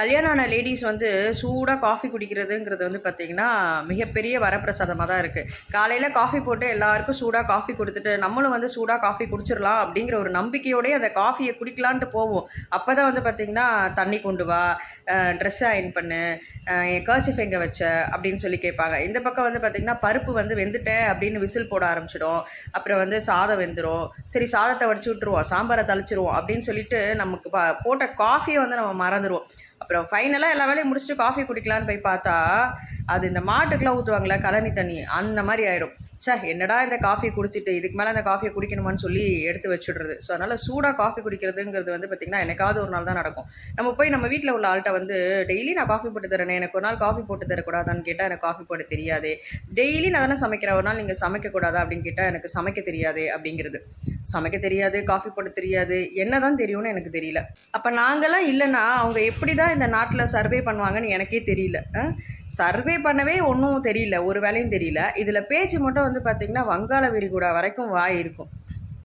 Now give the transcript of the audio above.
கல்யாணம் ஆன லேடிஸ் வந்து சூடாக காஃபி குடிக்கிறதுங்கிறது வந்து பார்த்திங்கன்னா மிகப்பெரிய வரப்பிரசாதமாக தான் இருக்குது காலையில் காஃபி போட்டு எல்லாருக்கும் சூடாக காஃபி கொடுத்துட்டு நம்மளும் வந்து சூடாக காஃபி குடிச்சிடலாம் அப்படிங்கிற ஒரு நம்பிக்கையோடய அந்த காஃபியை குடிக்கலான்ட்டு போவோம். அப்போ தான் வந்து பார்த்திங்கன்னா தண்ணி கொண்டு வா ட்ரெஸ்ஸை அயன் பண்ணு என் கர்ச்சிஃப் எங்கே வச்ச அப்படின்னு சொல்லி கேட்பாங்க. இந்த பக்கம் வந்து பார்த்திங்கன்னா பருப்பு வந்து வெந்துட்டேன் அப்படின்னு விசில் போட ஆரம்பிச்சிடும். அப்புறம் வந்து சாதம் வெந்துடும் சரி சாதத்தை வடிச்சு விட்ருவோம் சாம்பாரை தளிச்சிருவோம் அப்படின்னு சொல்லிட்டு நமக்கு போட்ட காஃபியை வந்து நம்ம மறந்துடுவோம் அப்புறம் ஃபைனலாக எல்லா வேலையும் முடிச்சுட்டு காஃபி குடிக்கலான்னு போய் பார்த்தா அது இந்த மாட்டுக்கெலாம் ஊற்றுவாங்களே கழனி தண்ணி அந்த மாதிரி ஆயிடும் ச்சே என்னடா இந்த காஃபி குடிச்சிட்டு இதுக்கு மேலே இந்த காஃபியை குடிக்கணுமான்னு சொல்லி எடுத்து வச்சுடுறது. ஸோ அதனால் சூடாக காஃபி குடிக்கிறதுங்கிறது வந்து பார்த்திங்கன்னா என்னைக்காவது ஒரு நாள் தான் நடக்கும். நம்ம போய் நம்ம வீட்டில் உள்ள ஆள்கிட்ட வந்து டெய்லி நான் காஃபி போட்டு தரேன் எனக்கு ஒரு நாள் காஃபி போட்டு தரக்கூடாதான்னு கேட்டால் எனக்கு காஃபி போட தெரியாது. டெய்லி நான் தானே சமைக்கிறேன் ஒரு நாள் நீங்கள் சமைக்கக்கூடாதா? அப்படின்னு கேட்டால் எனக்கு சமைக்க தெரியாது அப்படிங்கிறது. சமைக்க தெரியாது காஃபி போட தெரியாது. என்ன தான் தெரியும்னு எனக்கு தெரியல. அப்போ நாங்களாம் இல்லைன்னா அவங்க எப்படி தான் இந்த நாட்டில் சர்வே பண்ணுவாங்கன்னு எனக்கே தெரியல. சர்வே பண்ணவே ஒன்றும் தெரியல ஒரு வேலையும் தெரியல. இதில் பேச்சு மட்டும் வந்து பார்த்திங்கன்னா வங்காள விரிகுடா வரைக்கும் வாய் இருக்கும்.